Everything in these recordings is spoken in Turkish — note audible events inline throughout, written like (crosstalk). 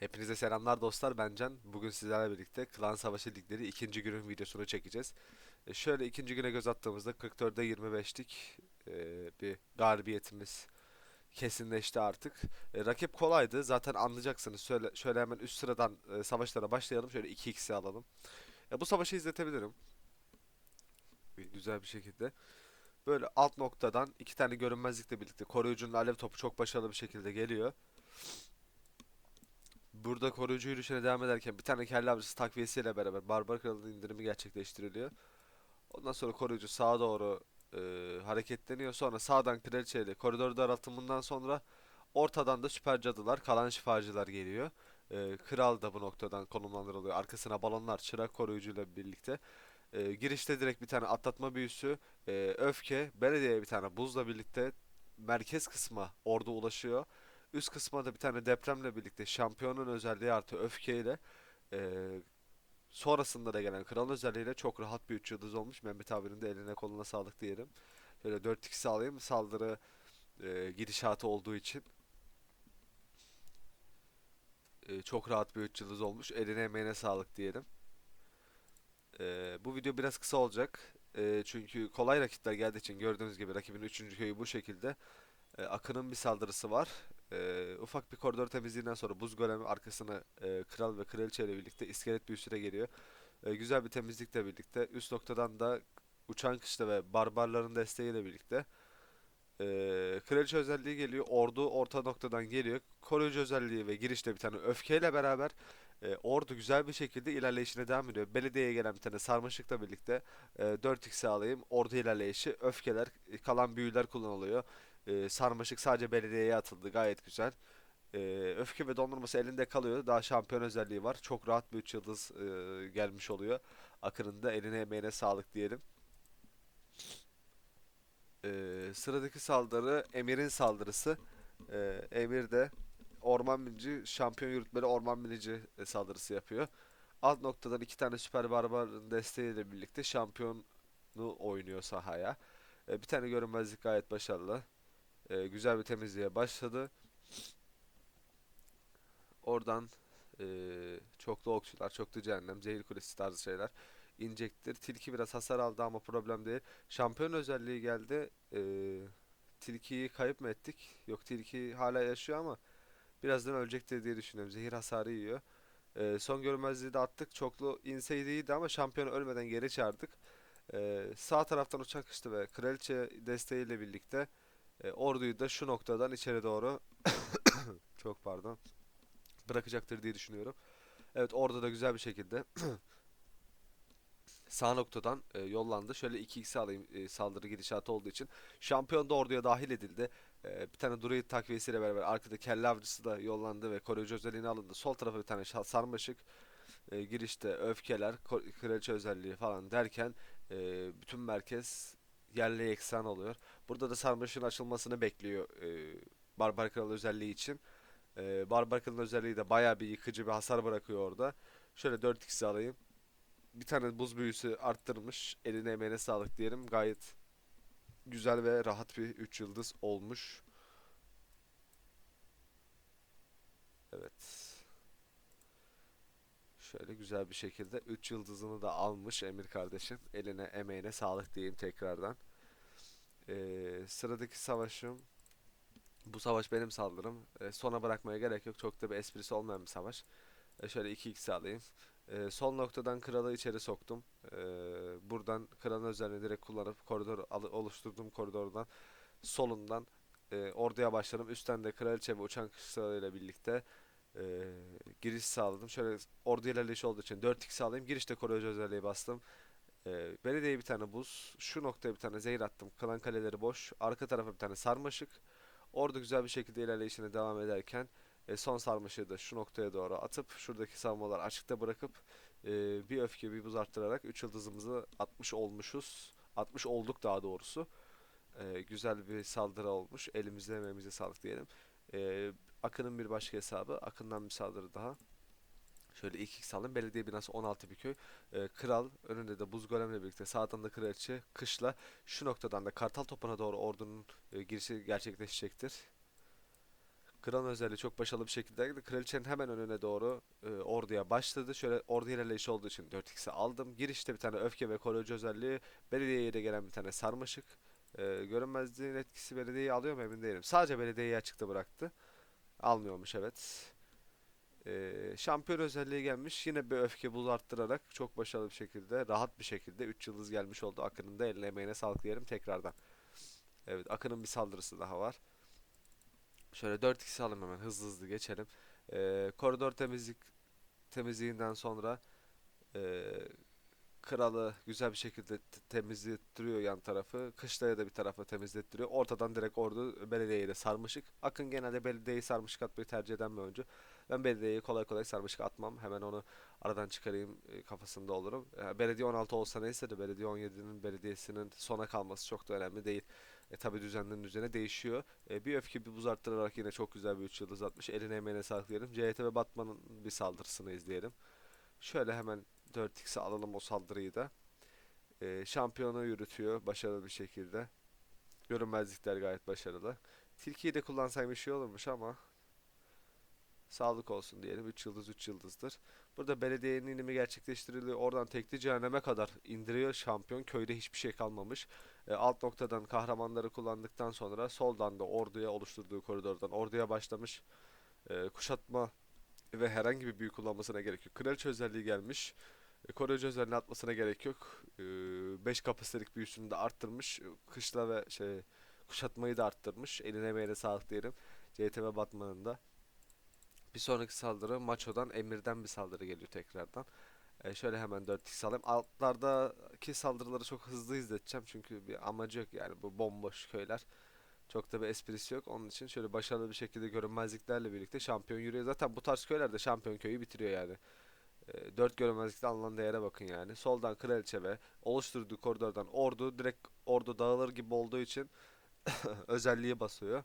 Hepinize selamlar dostlar ben Can. Bugün sizlerle birlikte Klan Savaşı Ligleri ikinci günün videosunu çekeceğiz. E, şöyle ikinci güne göz attığımızda 44'e 25'lik e, bir galibiyetimiz kesinleşti artık. E, rakip kolaydı zaten anlayacaksınız. Şöyle, şöyle hemen üst sıradan e, savaşlara başlayalım. Şöyle 2x'i alalım. E, bu savaşı izletebilirim. Güzel bir şekilde. Böyle alt noktadan iki tane görünmezlikle birlikte koruyucunun alev topu çok başarılı bir şekilde geliyor. Burada koruyucu yürüyüşüne devam ederken bir tane kelle avcısı takviyesiyle beraber Barbar Kralı'nın indirimi gerçekleştiriliyor. Ondan sonra koruyucu sağa doğru e, hareketleniyor. Sonra sağdan kraliçeyle koridor daraltımından sonra ortadan da süper cadılar, kalan şifacılar geliyor. E, kral da bu noktadan konumlandırılıyor. Arkasına balonlar, çırak koruyucuyla birlikte. E, girişte direkt bir tane atlatma büyüsü, e, öfke, belediyeye bir tane buzla birlikte merkez kısma ordu ulaşıyor. Üst kısma da bir tane depremle birlikte şampiyonun özelliği artı öfkeyle eee sonrasında da gelen kralın özelliğiyle çok rahat bir 3 yıldız olmuş. Mehmet abinin de eline koluna sağlık diyelim. Şöyle 4-2 sağlayayım saldırı eee gidişatı olduğu için eee, çok rahat bir 3 yıldız olmuş. Eline emeğine sağlık diyelim. Eee, bu video biraz kısa olacak. Eee, çünkü kolay rakipler geldiği için gördüğünüz gibi rakibin 3. köyü bu şekilde. E, Akın'ın bir saldırısı var. E, ufak bir koridor temizliğinden sonra buz golemi arkasına e, kral ve kraliçe ile birlikte iskelet büyüsüyle geliyor. E, güzel bir temizlikle birlikte üst noktadan da uçan kışla ve barbarların desteğiyle birlikte e, kraliçe özelliği geliyor. Ordu orta noktadan geliyor. Koruyucu özelliği ve girişte bir tane öfkeyle beraber e, ordu güzel bir şekilde ilerleyişine devam ediyor. Belediyeye gelen bir tane sarmaşıkla birlikte e, 4x sağlayayım. Ordu ilerleyişi, öfkeler, e, kalan büyüler kullanılıyor. Ee, sarmaşık sadece belediyeye atıldı. Gayet güzel. Ee, öfke ve dondurması elinde kalıyor. Daha şampiyon özelliği var. Çok rahat bir 3 yıldız e, gelmiş oluyor. Akın'ın da eline emeğine sağlık diyelim. Ee, sıradaki saldırı Emir'in saldırısı. Ee, Emir de orman binici, şampiyon yürütmeli orman binici e, saldırısı yapıyor. Alt noktadan iki tane süper barbarın desteğiyle birlikte şampiyonu oynuyor sahaya. Ee, bir tane görünmezlik gayet başarılı. Ee, güzel bir temizliğe başladı. Oradan ee, çoklu okçular, çoklu cehennem, zehir kulesi tarzı şeyler inecektir. Tilki biraz hasar aldı ama problem değil. Şampiyon özelliği geldi. Ee, tilkiyi kayıp mı ettik? Yok tilki hala yaşıyor ama birazdan ölecektir diye düşünüyorum. Zehir hasarı yiyor. Ee, son görünmezliği de attık. Çoklu inseydi iyiydi ama şampiyonu ölmeden geri çağırdık. Ee, sağ taraftan uçak kıştı ve kraliçe desteğiyle birlikte e, orduyu da şu noktadan içeri doğru (coughs) çok pardon bırakacaktır diye düşünüyorum. Evet orada da güzel bir şekilde (coughs) sağ noktadan e, yollandı. Şöyle 2x alayım e, saldırı gidişatı olduğu için. Şampiyon da orduya dahil edildi. E, bir tane druid takviyesiyle beraber arkada kelle avcısı da yollandı ve koruyucu özelliğini alındı. Sol tarafa bir tane sarmaşık e, girişte öfkeler, kraliçe özelliği falan derken e, bütün merkez yerle eksan oluyor. Burada da sarmaşığın açılmasını bekliyor e, Barbar Kral özelliği için. E, Barbar Kral'ın özelliği de bayağı bir yıkıcı bir hasar bırakıyor orada. Şöyle 4x alayım. Bir tane buz büyüsü arttırmış. Eline emeğine sağlık diyelim. Gayet güzel ve rahat bir 3 yıldız olmuş. Evet. Şöyle güzel bir şekilde 3 yıldızını da almış Emir kardeşim. Eline emeğine sağlık diyeyim tekrardan. Ee, sıradaki savaşım bu savaş benim saldırım. Ee, sona bırakmaya gerek yok. Çok da bir esprisi olmayan bir savaş. Ee, şöyle 2x alayım. Ee, sol noktadan kralı içeri soktum. Ee, buradan kralın özelliğini direkt kullanıp koridor oluşturduğum koridordan solundan e, orduya başladım. Üstten de kraliçe ve uçan kuşlarıyla birlikte e, giriş sağladım. Şöyle ordu ilerleyişi olduğu için 4x alayım. Girişte koruyucu özelliği bastım. Ee, belediyeye bir tane buz. Şu noktaya bir tane zehir attım. Kalan kaleleri boş. Arka tarafa bir tane sarmaşık. Orada güzel bir şekilde ilerleyişine devam ederken e, son sarmaşığı da şu noktaya doğru atıp şuradaki savunmalar açıkta bırakıp e, bir öfke bir buz arttırarak 3 yıldızımızı atmış olmuşuz. Atmış olduk daha doğrusu. E, güzel bir saldırı olmuş. Elimize emeğimize sağlık diyelim. E, Akın'ın bir başka hesabı. Akın'dan bir saldırı daha. Şöyle ilk ilk saldım. Belediye binası 16 bir köy. Ee, kral önünde de buz golemle birlikte sağdan da kraliçe kışla şu noktadan da kartal topuna doğru ordunun e, girişi gerçekleşecektir. Kralın özelliği çok başarılı bir şekilde. Kraliçenin hemen önüne doğru e, orduya başladı. Şöyle ordu ilerleyişi olduğu için 4x'i aldım. Girişte bir tane öfke ve koruyucu özelliği. Belediyeye de gelen bir tane sarmaşık. E, görünmezliğin etkisi belediyeyi alıyor mu emin değilim. Sadece belediyeyi açıkta bıraktı. Almıyormuş evet. E, şampiyon özelliği gelmiş. Yine bir öfke buz arttırarak çok başarılı bir şekilde, rahat bir şekilde 3 yıldız gelmiş oldu. Akın'ın da eline emeğine sağlık diyelim tekrardan. Evet Akın'ın bir saldırısı daha var. Şöyle 4x alalım hemen hızlı hızlı geçelim. Ee, koridor temizlik temizliğinden sonra ee, kralı güzel bir şekilde temizlettiriyor yan tarafı. Kışlaya da bir tarafı temizlettiriyor. Ortadan direkt ordu belediyeyi de sarmışık. Akın genelde belediyeyi sarmışık atmayı tercih eden bir oyuncu. Ben belediyeyi kolay kolay sarmışık atmam. Hemen onu aradan çıkarayım e, kafasında olurum. E, belediye 16 olsa neyse de belediye 17'nin belediyesinin sona kalması çok da önemli değil. E tabi düzenlerin üzerine değişiyor. E, bir öfke bir buz arttırarak yine çok güzel bir 3 yıldız atmış. Eline emeğine sağlık diyelim. CHT ve Batman'ın bir saldırısını izleyelim. Şöyle hemen 4x'e alalım o saldırıyı da. E, şampiyonu yürütüyor başarılı bir şekilde. Görünmezlikler gayet başarılı. Tilkiyi de kullansaymış iyi olurmuş ama sağlık olsun diyelim. 3 yıldız 3 yıldızdır. Burada belediyenin inimi gerçekleştiriliyor. Oradan tekli cehenneme kadar indiriyor şampiyon. Köyde hiçbir şey kalmamış. E, alt noktadan kahramanları kullandıktan sonra soldan da orduya oluşturduğu koridordan orduya başlamış. E, kuşatma ve herhangi bir büyü kullanmasına gerek yok. Kraliçe özelliği gelmiş. Koruyucu özelliğini atmasına gerek yok. 5 kapasitelik büyüsünü de arttırmış. Kışla ve şey kuşatmayı da arttırmış. Eline emeğine sağlık diyelim. CTV Batman'ın da. Bir sonraki saldırı Macho'dan Emir'den bir saldırı geliyor tekrardan. E, şöyle hemen 4x alayım. Altlardaki saldırıları çok hızlı izleteceğim çünkü bir amacı yok yani bu bomboş köyler. Çok da bir esprisi yok. Onun için şöyle başarılı bir şekilde görünmezliklerle birlikte şampiyon yürüyor. Zaten bu tarz köyler de şampiyon köyü bitiriyor yani. E, 4 görünmezlikte alınan değere bakın yani. Soldan kraliçe ve oluşturduğu koridordan ordu direkt ordu dağılır gibi olduğu için (laughs) özelliği basıyor.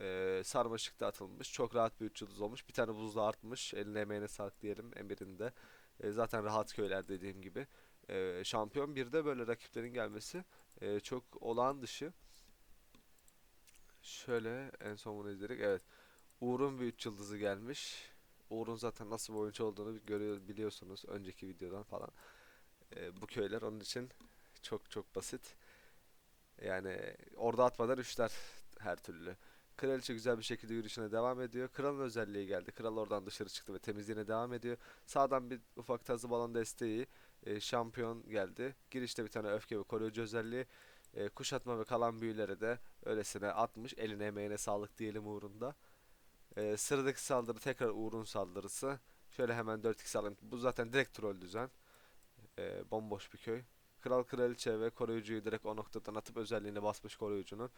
Ee, sarmaşık da atılmış. Çok rahat bir 3 yıldız olmuş. Bir tane buzda artmış. Eline emeğine sağlık diyelim Emir'in de. Ee, zaten rahat köyler dediğim gibi. Ee, şampiyon bir de böyle rakiplerin gelmesi ee, çok olağan dışı. Şöyle en son bunu izledik. Evet. Uğur'un bir 3 yıldızı gelmiş. Uğur'un zaten nasıl bir oyuncu olduğunu görüyor biliyorsunuz önceki videodan falan. Ee, bu köyler onun için çok çok basit. Yani orada atmadan üçler her türlü. Kraliçe güzel bir şekilde yürüyüşüne devam ediyor. Kralın özelliği geldi. Kral oradan dışarı çıktı ve temizliğine devam ediyor. Sağdan bir ufak tazı balon desteği. e, şampiyon geldi. Girişte bir tane öfke ve koruyucu özelliği. E, kuşatma ve kalan büyüleri de öylesine atmış. Eline emeğine sağlık diyelim uğrunda. E, sıradaki saldırı tekrar Uğur'un saldırısı. Şöyle hemen 4x alayım. Bu zaten direkt troll düzen. E, bomboş bir köy. Kral kraliçe ve koruyucuyu direkt o noktadan atıp özelliğini basmış koruyucunun.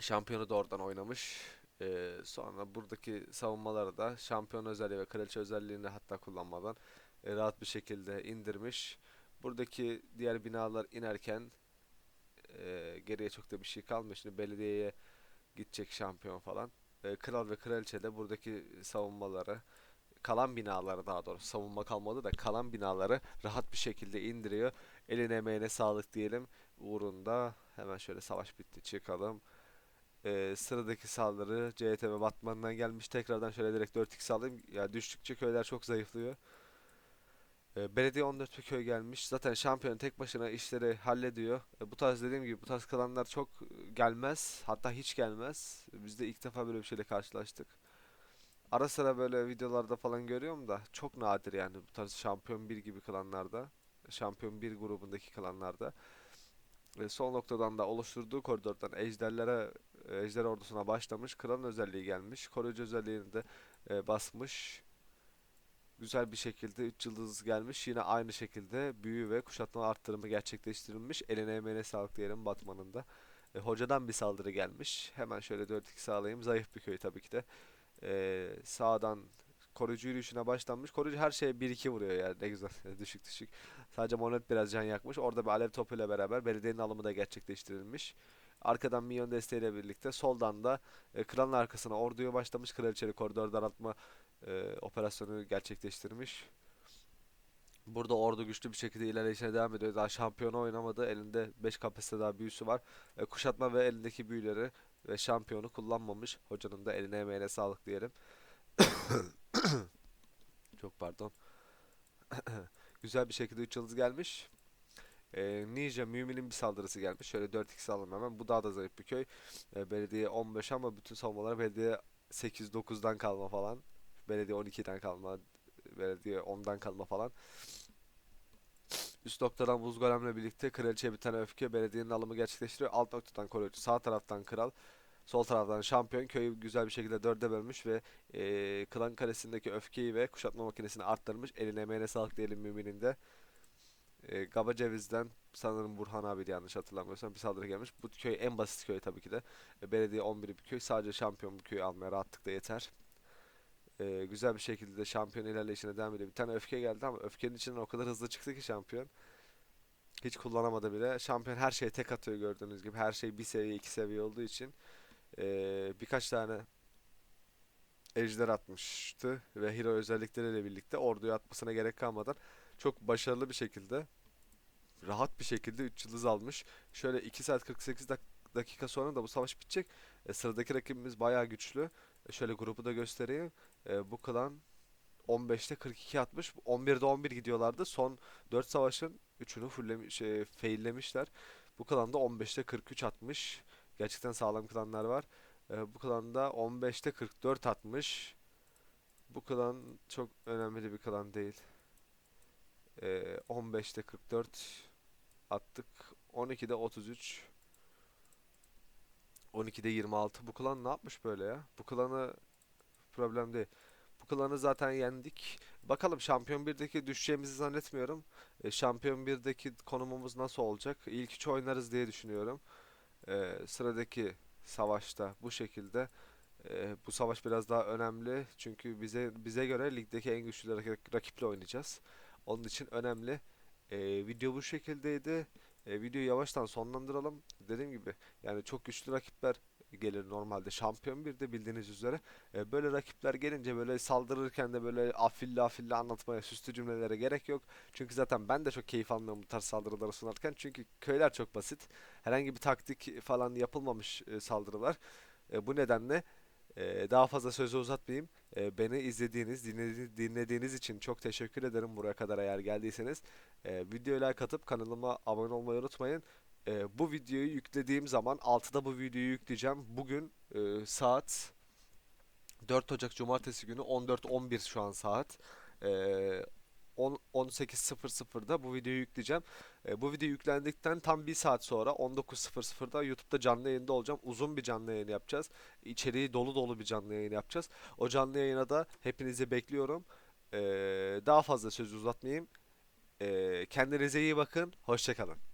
Şampiyonu da oradan oynamış. Ee, sonra buradaki savunmaları da şampiyon özelliği ve kraliçe özelliğini hatta kullanmadan e, rahat bir şekilde indirmiş. Buradaki diğer binalar inerken e, geriye çok da bir şey kalmıyor. Şimdi belediyeye gidecek şampiyon falan. E, kral ve kraliçe de buradaki savunmaları kalan binaları daha doğrusu savunma kalmadı da kalan binaları rahat bir şekilde indiriyor. Eline emeğine sağlık diyelim. Uğrunda hemen şöyle savaş bitti çıkalım. Ee, sıradaki saldırı CHT ve Batman'dan gelmiş. Tekrardan şöyle direkt 4x alayım. Ya düştükçe köyler çok zayıflıyor. Ee, belediye 14 bir köy gelmiş. Zaten şampiyon tek başına işleri hallediyor. Ee, bu tarz dediğim gibi bu tarz klanlar çok e, gelmez. Hatta hiç gelmez. Biz de ilk defa böyle bir şeyle karşılaştık. Ara sıra böyle videolarda falan görüyorum da çok nadir yani bu tarz şampiyon bir gibi klanlarda. Şampiyon bir grubundaki klanlarda. Ve son noktadan da oluşturduğu koridordan ejderlere e, ejder ordusuna başlamış. Kralın özelliği gelmiş. Koruyucu özelliğini de e, basmış. Güzel bir şekilde 3 yıldız gelmiş. Yine aynı şekilde büyü ve kuşatma arttırımı gerçekleştirilmiş. Eline emeğine sağlık diyelim Batman'ın da. E, hocadan bir saldırı gelmiş. Hemen şöyle 4-2 sağlayayım. Zayıf bir köy tabii ki de. E, sağdan koruyucu yürüyüşüne başlanmış. Koruyucu her şeye 1-2 vuruyor yani ne güzel. (laughs) düşük düşük. Sadece Monet biraz can yakmış. Orada bir alev topuyla beraber belediyenin alımı da gerçekleştirilmiş. Arkadan minyon desteğiyle birlikte soldan da e, kralın arkasına orduya başlamış. Kraliçeli koridor daraltma e, operasyonu gerçekleştirmiş. Burada ordu güçlü bir şekilde ilerleyişine devam ediyor. Daha şampiyonu oynamadı. Elinde 5 kapasite daha büyüsü var. E, kuşatma ve elindeki büyüleri ve şampiyonu kullanmamış. Hocanın da eline emeğine sağlık diyelim. (coughs) Çok pardon. (coughs) Güzel bir şekilde 3 yıldız gelmiş. Ee, Ninja Mümin'in bir saldırısı gelmiş. Şöyle 4x alalım hemen. Bu daha da zayıf bir köy. Ee, belediye 15 ama bütün savunmalar belediye 8-9'dan kalma falan. Belediye 12'den kalma. Belediye 10'dan kalma falan. Üst noktadan buz golemle birlikte kraliçeye bir tane öfke belediyenin alımı gerçekleştiriyor. Alt noktadan koruyucu. Sağ taraftan kral. Sol taraftan şampiyon. Köyü güzel bir şekilde dörde bölmüş ve eee klan kalesindeki öfkeyi ve kuşatma makinesini arttırmış. Eline emeğine sağlık diyelim müminin de. Eee Gaba Ceviz'den sanırım Burhan abi yanlış hatırlamıyorsam bir saldırı gelmiş. Bu köy en basit köy tabii ki de. E, belediye 11'i bir köy. Sadece şampiyon bu köyü almaya rahatlıkla yeter. Eee, güzel bir şekilde de şampiyon ilerleyişine devam ediyor. Bir tane öfke geldi ama öfkenin içinden o kadar hızlı çıktı ki şampiyon. Hiç kullanamadı bile. Şampiyon her şeye tek atıyor gördüğünüz gibi. Her şey bir seviye iki seviye olduğu için eee, birkaç tane ejder atmıştı ve hero özellikleriyle birlikte orduya atmasına gerek kalmadan çok başarılı bir şekilde rahat bir şekilde 3 yıldız almış. Şöyle 2 saat 48 dak- dakika sonra da bu savaş bitecek. E, sıradaki rakibimiz bayağı güçlü. Şöyle grubu da göstereyim. E, bu klan 15'te 42 atmış. 11'de 11 gidiyorlardı. Son 4 savaşın 3'ünü fulllemiş, şey, faillemişler. Bu klanda 15'te 43 atmış. Gerçekten sağlam klanlar var. E, bu klanda 15'te 44 atmış. Bu klan çok önemli bir klan değil. E, 15'te 44 attık. 12'de 33. 12'de 26. Bu klan ne yapmış böyle ya? Bu klanı problem değil. Bu klanı zaten yendik. Bakalım Şampiyon 1'deki düşeceğimizi zannetmiyorum. E, Şampiyon 1'deki konumumuz nasıl olacak? İlk 3 oynarız diye düşünüyorum. E, sıradaki savaşta bu şekilde. E, bu savaş biraz daha önemli. Çünkü bize bize göre ligdeki en güçlü rak- rakiple oynayacağız. Onun için önemli. E, video bu şekildeydi. E, videoyu yavaştan sonlandıralım. Dediğim gibi yani çok güçlü rakipler gelir normalde. Şampiyon bir de bildiğiniz üzere. E, böyle rakipler gelince böyle saldırırken de böyle afilli afilli anlatmaya, süslü cümlelere gerek yok. Çünkü zaten ben de çok keyif almıyorum bu tarz saldırıları sunarken. Çünkü köyler çok basit. Herhangi bir taktik falan yapılmamış e, saldırılar. E, bu nedenle e, daha fazla sözü uzatmayayım. E, beni izlediğiniz, dinledi- dinlediğiniz için çok teşekkür ederim buraya kadar eğer geldiyseniz. E, videoya like atıp kanalıma abone olmayı unutmayın. E, bu videoyu yüklediğim zaman 6'da bu videoyu yükleyeceğim. Bugün e, saat 4 Ocak Cumartesi günü 14.11 şu an saat. Ee, 10 18.00'da bu videoyu yükleyeceğim. Ee, bu video yüklendikten tam bir saat sonra 19.00'da YouTube'da canlı yayında olacağım. Uzun bir canlı yayın yapacağız. İçeriği dolu dolu bir canlı yayın yapacağız. O canlı yayına da hepinizi bekliyorum. Ee, daha fazla sözü uzatmayayım. Ee, kendinize iyi bakın. Hoşça kalın.